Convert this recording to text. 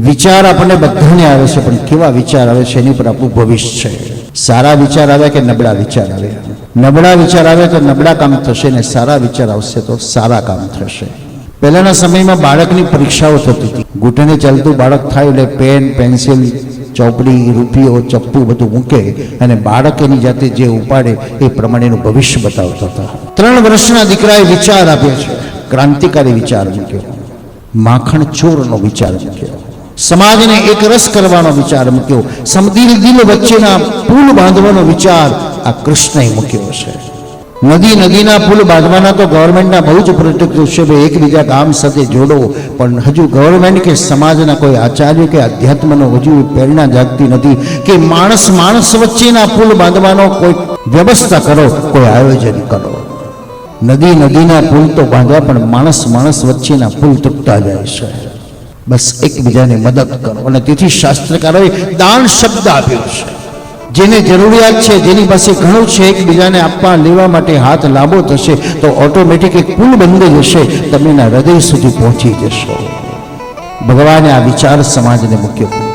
વિચાર આપણને બધાને આવે છે, પણ કેવા વિચાર આવે છે, એની પર આપણું ભવિષ્ય છે. સારા વિચાર આવે કે નબળા વિચાર આવે? નબળા વિચાર આવે તો નબળા કામ થશે ને સારા વિચાર આવશે તો સારા કામ થશે. પહેલાના સમયમાં બાળકની પરીક્ષાઓ થતી હતી. ઘૂંટણે ચાલતું બાળક થાય એટલે પેન, પેન્સિલ, ચોપડી, રૂપિયો, ચપ્પુ બધું મૂકે અને બાળક એની જાતે જે ઉપાડે એ પ્રમાણેનું ભવિષ્ય બતાવતા હતા. ત્રણ વર્ષના દીકરાએ વિચાર આપ્યો છે. ક્રાંતિકારી વિચાર મૂક્યો. માખણ ચોરનો વિચાર મૂક્યો. સમાજને એક રસ કરવાનો વિચાર મૂક્યો. સમદિલ દિલ વચ્ચેના પુલ બાંધવાનો વિચાર આ કૃષ્ણએ મૂક્યો છે. નદી નદીના પુલ બાંધવાના તો ગવર્મેન્ટના બહુ જ પ્રોજેક્ટ છે ભાઈ, એકબીજા ગામ સાથે જોડો. પણ હજુ ગવર્મેન્ટ કે સમાજના કોઈ આચાર્ય કે અધ્યાત્મનો હજુ પ્રેરણા જાગતી નથી કે માણસ માણસ વચ્ચેના પુલ બાંધવાનો કોઈ વ્યવસ્થા કરો, કોઈ આયોજન કરો. નદી નદીના પુલ તો બાંધવા પણ માણસ માણસ વચ્ચેના પુલ તૂટતા જાય છે. બસ એકબીજાને મદદ કરો. અને તેથી શાસ્ત્રકારોએ દાન શબ્દ આપ્યો છે. જેને જરૂરિયાત છે, જેની પાસે ઘણું છે, એકબીજાને આપવા લેવા માટે હાથ લાંબો થશે, તો ઓટોમેટિક એક પુલ બંધ જશે તમે એના હૃદય સુધી પહોંચી જશો. ભગવાને આ વિચાર સમાજને મૂક્યો.